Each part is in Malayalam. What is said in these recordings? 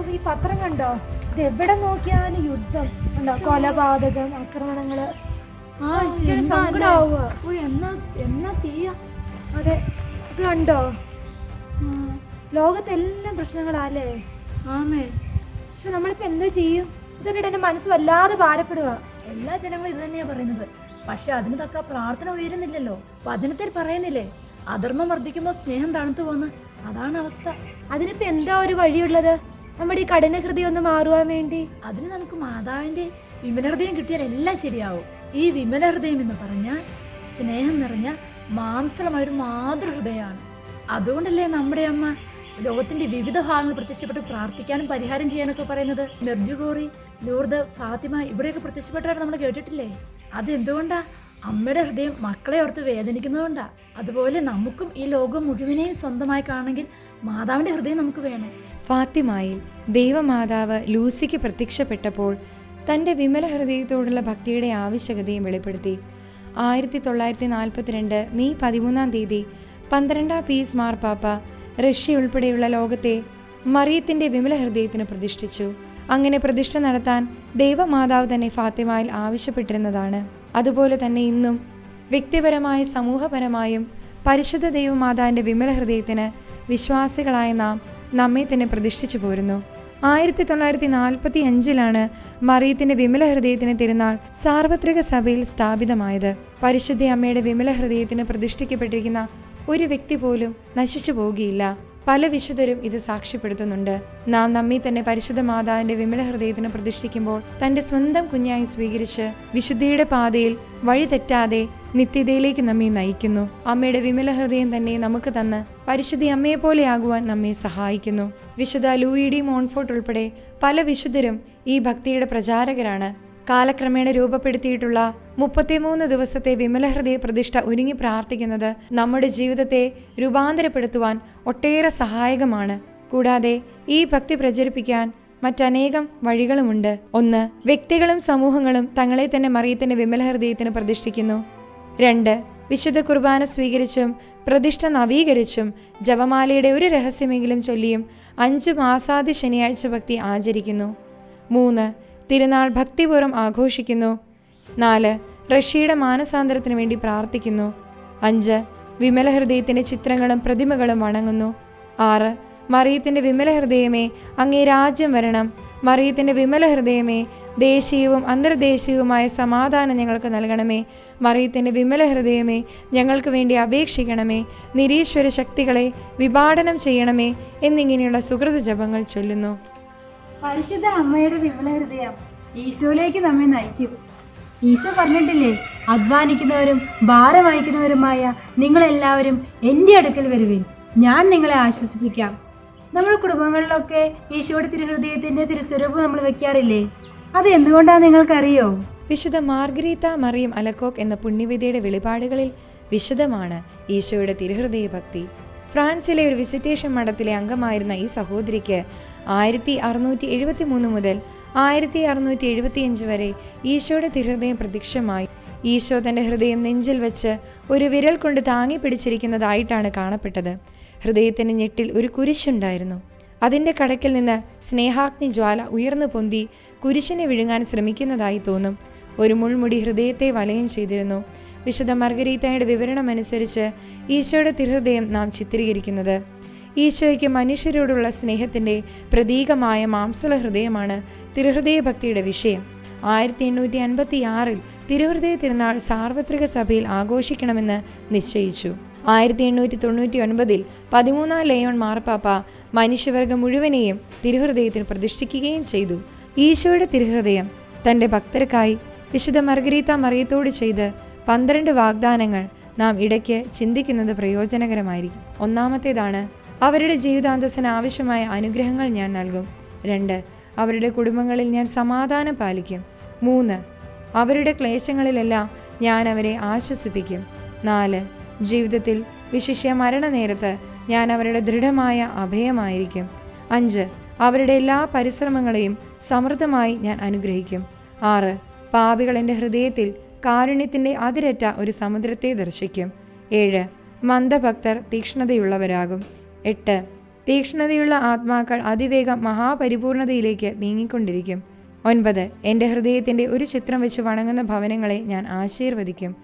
പത്രം കണ്ടോ? ഇത് എവിടെ നോക്കിയാലും യുദ്ധം. ഉണ്ടോ കൊലപാതകം ആക്രമണങ്ങൾ. ആ? സങ്കടാവുക. എന്നാ എന്നാ തീയ? അതെ ഇത് കണ്ടോ? ലോകത്തെല്ലാം പ്രശ്നങ്ങളാല്ലേ? ആമേ. പക്ഷെ നമ്മളിപ്പോ എന്താ ചെയ്യും? ഇതിനിടെ എന്റെ മനസ്സ് വല്ലാതെ ഭാരപ്പെടുക. എല്ലാ ജനങ്ങളും ഇത് തന്നെയാ പറയുന്നത്. പക്ഷെ അതിന് തക്ക പ്രാർത്ഥന ഉയരുന്നില്ലല്ലോ. വചനത്തിൽ പറയുന്നില്ലേ? അധർമ്മം വർദ്ധിക്കുമ്പോൾ സ്നേഹം തണുത്തു പോന്ന്. അതാണ് അവസ്ഥ. അതിനിപ്പോ എന്താ ഒരു വഴിയുള്ളത്? നമ്മുടെ ഈ കഠിന ഹൃദയം ഒന്ന് മാറുവാൻ വേണ്ടി. അതിന് നമുക്ക് മാതാവിന്റെ വിമലഹൃദയം കിട്ടിയാൽ എല്ലാം ശരിയാവും. ഈ വിമലഹൃദയം എന്ന് പറഞ്ഞാൽ സ്നേഹം നിറഞ്ഞ മാംസളമായൊരു മാതൃഹൃദയമാണ്. അതുകൊണ്ടല്ലേ നമ്മുടെ അമ്മ ലോകത്തിന്റെ വിവിധ ഭാഗങ്ങൾ പ്രത്യക്ഷപ്പെട്ട് പ്രാർത്ഥിക്കാനും പരിഹാരം ചെയ്യാനൊക്കെ പറയുന്നത്? മെർജുഗോറി ലൂർദ് ഫാത്തിമ ഇവിടെയൊക്കെ പ്രത്യക്ഷപ്പെട്ടാണ് നമ്മൾ കേട്ടിട്ടില്ലേ? അതെന്തുകൊണ്ടാ? അമ്മയുടെ ഹൃദയം മക്കളെ ഓർത്ത് വേദനിക്കുന്നതുകൊണ്ടാ അതുപോലെ നമുക്കും ഈ ലോകം മുഴുവനെയും സ്വന്തമായി കാണണമെങ്കിൽ മാതാവിന്റെ ഹൃദയം നമുക്ക് വേണം. ഫാത്തിമായിൽ ദൈവമാതാവ് ലൂസിക്ക് പ്രത്യക്ഷപ്പെട്ടപ്പോൾ തന്റെ വിമല ഹൃദയത്തോടുള്ള ഭക്തിയുടെ ആവശ്യകതയും വെളിപ്പെടുത്തി. ആയിരത്തി തൊള്ളായിരത്തി നാൽപ്പത്തിരണ്ട് മെയ് പതിമൂന്നാം തീയതി പന്ത്രണ്ടാം പീസ് മാർപ്പാപ്പ റഷ്യ ഉൾപ്പെടെയുള്ള ലോകത്തെ മറിയത്തിന്റെ വിമല ഹൃദയത്തിന് പ്രതിഷ്ഠിച്ചു. അങ്ങനെ പ്രതിഷ്ഠ നടത്താൻ ദൈവമാതാവ് തന്നെ ഫാത്തിമായിൽ ആവശ്യപ്പെട്ടിരുന്നതാണ്. അതുപോലെ തന്നെ ഇന്നും വ്യക്തിപരമായ സമൂഹപരമായും പരിശുദ്ധ ദൈവമാതാവിന്റെ വിമല ഹൃദയത്തിന് വിശ്വാസികളായ നാം നമ്മെ തന്നെ പ്രതിഷ്ഠിച്ചു പോരുന്നു. ആയിരത്തി തൊള്ളായിരത്തി നാൽപ്പത്തി അഞ്ചിലാണ് മറിയത്തിന്റെ വിമല ഹൃദയത്തിന് തിരുനാൾ സാർവത്രിക സഭയിൽ സ്ഥാപിതമായത്. പരിശുദ്ധ അമ്മയുടെ വിമല ഹൃദയത്തിന് പ്രതിഷ്ഠിക്കപ്പെട്ടിരിക്കുന്ന ഒരു വ്യക്തി പോലും നശിച്ചു പോകുകയില്ല പല വിശുദ്ധരും ഇത് സാക്ഷ്യപ്പെടുത്തുന്നുണ്ട്. നാം നമ്മെ തന്നെ പരിശുദ്ധ മാതാവിന്റെ വിമല ഹൃദയത്തിന് പ്രതിഷ്ഠിക്കുമ്പോൾ തന്റെ സ്വന്തം കുഞ്ഞായി സ്വീകരിച്ച് വിശുദ്ധിയുടെ പാതയിൽ വഴി തെറ്റാതെ നിത്യതയിലേക്ക് നമ്മെ നയിക്കുന്നു. അമ്മയുടെ വിമല ഹൃദയം തന്നെ നമുക്ക് തന്ന് പരിശുദ്ധി അമ്മയെ പോലെയാകുവാൻ നമ്മെ സഹായിക്കുന്നു. വിശുദ്ധ ലൂയി ഡി മോൺഫോർട്ട് ഉൾപ്പെടെ പല വിശുദ്ധരും ഈ ഭക്തിയുടെ പ്രചാരകരാണ്. കാലക്രമേണ രൂപപ്പെടുത്തിയിട്ടുള്ള മുപ്പത്തിമൂന്ന് ദിവസത്തെ വിമല ഹൃദയ പ്രതിഷ്ഠ ഒരുങ്ങി പ്രാർത്ഥിക്കുന്നത് നമ്മുടെ ജീവിതത്തെ രൂപാന്തരപ്പെടുത്തുവാൻ ഒട്ടേറെ സഹായകമാണ്. കൂടാതെ ഈ ഭക്തി പ്രചരിപ്പിക്കാൻ മറ്റനേകം വഴികളുമുണ്ട്. ഒന്ന് വ്യക്തികളും സമൂഹങ്ങളും തങ്ങളെ തന്നെ മറിയത്തിന്റെ വിമല ഹൃദയത്തിന് പ്രതിഷ്ഠിക്കുന്നു. രണ്ട് വിശുദ്ധ കുർബാന സ്വീകരിച്ചും പ്രതിഷ്ഠ നവീകരിച്ചും ജപമാലയുടെ ഒരു രഹസ്യമെങ്കിലും ചൊല്ലിയും അഞ്ച് മാസാദി ശനിയാഴ്ച ഭക്തി ആചരിക്കുന്നു. മൂന്ന് തിരുനാൾ ഭക്തിപൂർവം ആഘോഷിക്കുന്നു. നാല് റഷ്യയുടെ മാനസാന്തരത്തിന് വേണ്ടി പ്രാർത്ഥിക്കുന്നു. അഞ്ച് വിമല ഹൃദയത്തിന്റെ ചിത്രങ്ങളും പ്രതിമകളും വണങ്ങുന്നു. ആറ് മറിയത്തിന്റെ വിമല ഹൃദയമേ അങ്ങേ രാജ്യം വരണം. മറിയത്തിന്റെ വിമല ഹൃദയമേ ദേശീയവും അന്തർദേശീയവുമായ സമാധാനം ഞങ്ങൾക്ക് നൽകണമേ. മറിയത്തിന്റെ വിമല ഹൃദയമേ ഞങ്ങൾക്ക് വേണ്ടി അപേക്ഷിക്കണമേ. നിരീശ്വര ശക്തികളെ വിഭാടനം ചെയ്യണമേ എന്നിങ്ങനെയുള്ള സുഹൃത ജപങ്ങൾ ചൊല്ലുന്നു. പരിശുദ്ധ അമ്മയുടെ വിമല ഹൃദയം ഈശോയിലേക്ക് നമ്മെ നയിക്കും. ഈശോ പറഞ്ഞിട്ടില്ലേ അധ്വാനിക്കുന്നവരും ഭാരം വഹിക്കുന്നവരുമായ നിങ്ങളെല്ലാവരും എന്റെ അടുക്കൽ വരുവിൻ. ഞാൻ നിങ്ങളെ ആശ്വസിപ്പിക്കാം. നമ്മുടെ കുടുംബങ്ങളിലൊക്കെ ഈശോയുടെ തിരുഹൃദയത്തിന്റെ തിരുസ്വരൂപം നമ്മൾ വെക്കാറില്ലേ അത് എന്തുകൊണ്ടാണ് നിങ്ങൾക്കറിയോ? വിശുദ്ധ മാർഗരീത്ത മറിയം അലക്കോക്ക് എന്ന പുണ്യവിധിയുടെ വെളിപാടുകളിൽ വിശദമാണ് ഈശോയുടെ തിരുഹൃദയ ഭക്തി ഫ്രാൻസിലെ ഒരു വിസിറ്റേഷൻ മഠത്തിലെ അംഗമായിരുന്ന ഈ സഹോദരിക്ക് ആയിരത്തി അറുന്നൂറ്റി എഴുപത്തി മൂന്ന് മുതൽ ആയിരത്തി അറുന്നൂറ്റി എഴുപത്തിയഞ്ച് വരെ ഈശോയുടെ തിരുഹൃദയം പ്രത്യക്ഷമായി. ഈശോ തന്റെ ഹൃദയം നെഞ്ചിൽ വെച്ച് ഒരു വിരൽ കൊണ്ട് താങ്ങി പിടിച്ചിരിക്കുന്നതായിട്ടാണ് കാണപ്പെട്ടത്. ഹൃദയത്തിന് ഞെട്ടിൽ ഒരു കുരിശുണ്ടായിരുന്നു. അതിന്റെ കടക്കിൽ നിന്ന് സ്നേഹാഗ്നി ജ്വാല ഉയർന്നു പൊന്തി കുരിശിനെ വിഴുങ്ങാൻ ശ്രമിക്കുന്നതായി തോന്നും. ഒരു മുൾമുടി ഹൃദയത്തെ വലയം ചെയ്തിരുന്നു. വിശുദ്ധ മർഗരീത്തയുടെ വിവരണമനുസരിച്ച് ഈശോയുടെ തിരുഹൃദയം നാം ചിത്രീകരിക്കുന്നത്. ഈശോയ്ക്ക് മനുഷ്യരോടുള്ള സ്നേഹത്തിന്റെ പ്രതീകമായ മാംസള ഹൃദയമാണ് തിരുഹൃദയ ഭക്തിയുടെ വിഷയം. ആയിരത്തി എണ്ണൂറ്റി അൻപത്തി ആറിൽ തിരുഹൃദയ തിരുനാൾ സാർവത്രിക സഭയിൽ ആഘോഷിക്കണമെന്ന് നിശ്ചയിച്ചു. ആയിരത്തി എണ്ണൂറ്റി തൊണ്ണൂറ്റി ഒൻപതിൽ പതിമൂന്നാം ലയോൺ മാർപ്പാപ്പ മനുഷ്യവർഗം മുഴുവനെയും തിരുഹൃദയത്തിൽ പ്രതിഷ്ഠിക്കുകയും ചെയ്തു. ഈശോയുടെ തിരുഹൃദയം തന്റെ ഭക്തർക്കായി വിശുദ്ധ മർഗരീത്ത മറിയത്തോട് ചെയ്ത് പന്ത്രണ്ട് വാഗ്ദാനങ്ങൾ നാം ഇടയ്ക്ക് ചിന്തിക്കുന്നത് പ്രയോജനകരമായിരിക്കും. ഒന്നാമത്തേതാണ് അവരുടെ ജീവിതാന്തസ്സിന് ആവശ്യമായ അനുഗ്രഹങ്ങൾ ഞാൻ നൽകും. രണ്ട് അവരുടെ കുടുംബങ്ങളിൽ ഞാൻ സമാധാനം പാലിക്കും. മൂന്ന് അവരുടെ ക്ലേശങ്ങളിലെല്ലാം ഞാൻ അവരെ ആശ്വസിപ്പിക്കും. നാല് ജീവിതത്തിൽ വിശിഷ്യ മരണനേരത്ത് ഞാൻ അവരുടെ ദൃഢമായ അഭയമായിരിക്കും. അഞ്ച് അവരുടെ എല്ലാ പരിശ്രമങ്ങളെയും സമൃദ്ധമായി ഞാൻ അനുഗ്രഹിക്കും. ആറ് പാപികൾ എന്റെ ഹൃദയത്തിൽ കാരുണ്യത്തിന്റെ അതിരറ്റ ഒരു സമുദ്രത്തെ ദർശിക്കും. ഏഴ് മന്ദഭക്തർ തീക്ഷ്ണതയുള്ളവരാകും. എട്ട് തീക്ഷ്ണതയുള്ള ആത്മാക്കൾ അതിവേഗം മഹാപരിപൂർണതയിലേക്ക് നീങ്ങിക്കൊണ്ടിരിക്കും. ഒൻപത് എന്റെ ഹൃദയത്തിന്റെ ഒരു ചിത്രം വെച്ച് വണങ്ങുന്ന ഭവനങ്ങളെ ഞാൻ ആശീർവദിക്കും.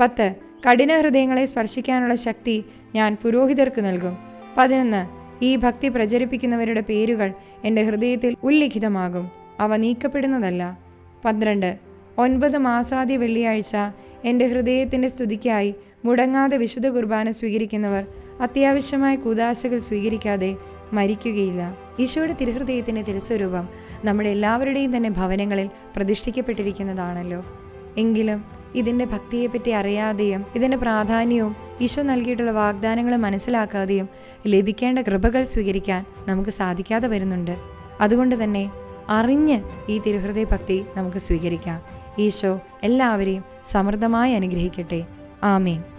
പത്ത് കഠിന ഹൃദയങ്ങളെ സ്പർശിക്കാനുള്ള ശക്തി ഞാൻ പുരോഹിതർക്ക് നൽകും. പതിനൊന്ന്. ഈ ഭക്തി പ്രചരിപ്പിക്കുന്നവരുടെ പേരുകൾ എന്റെ ഹൃദയത്തിൽ ഉല്ലിഖിതമാകും. അവ നീക്കപ്പെടുന്നതല്ല. പന്ത്രണ്ട്. ഒൻപത് മാസാദ്യ വെള്ളിയാഴ്ച എന്റെ ഹൃദയത്തിന്റെ സ്തുതിക്കായി മുടങ്ങാതെ വിശുദ്ധ കുർബാന സ്വീകരിക്കുന്നവർ അത്യാവശ്യമായ കൂതാശകൾ സ്വീകരിക്കാതെ മരിക്കുകയില്ല. ഈശോയുടെ തിരുഹൃദയത്തിന്റെ തിരുസ്വരൂപം നമ്മുടെ എല്ലാവരുടെയും തന്നെ ഭവനങ്ങളിൽ പ്രതിഷ്ഠിക്കപ്പെട്ടിരിക്കുന്നതാണല്ലോ. എങ്കിലും ഇതിന്റെ ഭക്തിയെപ്പറ്റി അറിയാതെയും ഇതിന്റെ പ്രാധാന്യവും ഈശോ നൽകിയിട്ടുള്ള വാഗ്ദാനങ്ങൾ മനസ്സിലാക്കാതെയും ലഭിക്കേണ്ട കൃപകൾ സ്വീകരിക്കാൻ നമുക്ക് സാധിക്കാതെ വരുന്നുണ്ട്. അതുകൊണ്ട് തന്നെ അറിഞ്ഞ് ഈ തിരുഹൃദയ ഭക്തി നമുക്ക് സ്വീകരിക്കാം. ഈശോ എല്ലാവരെയും സമൃദ്ധമായി അനുഗ്രഹിക്കട്ടെ. ആമേൻ.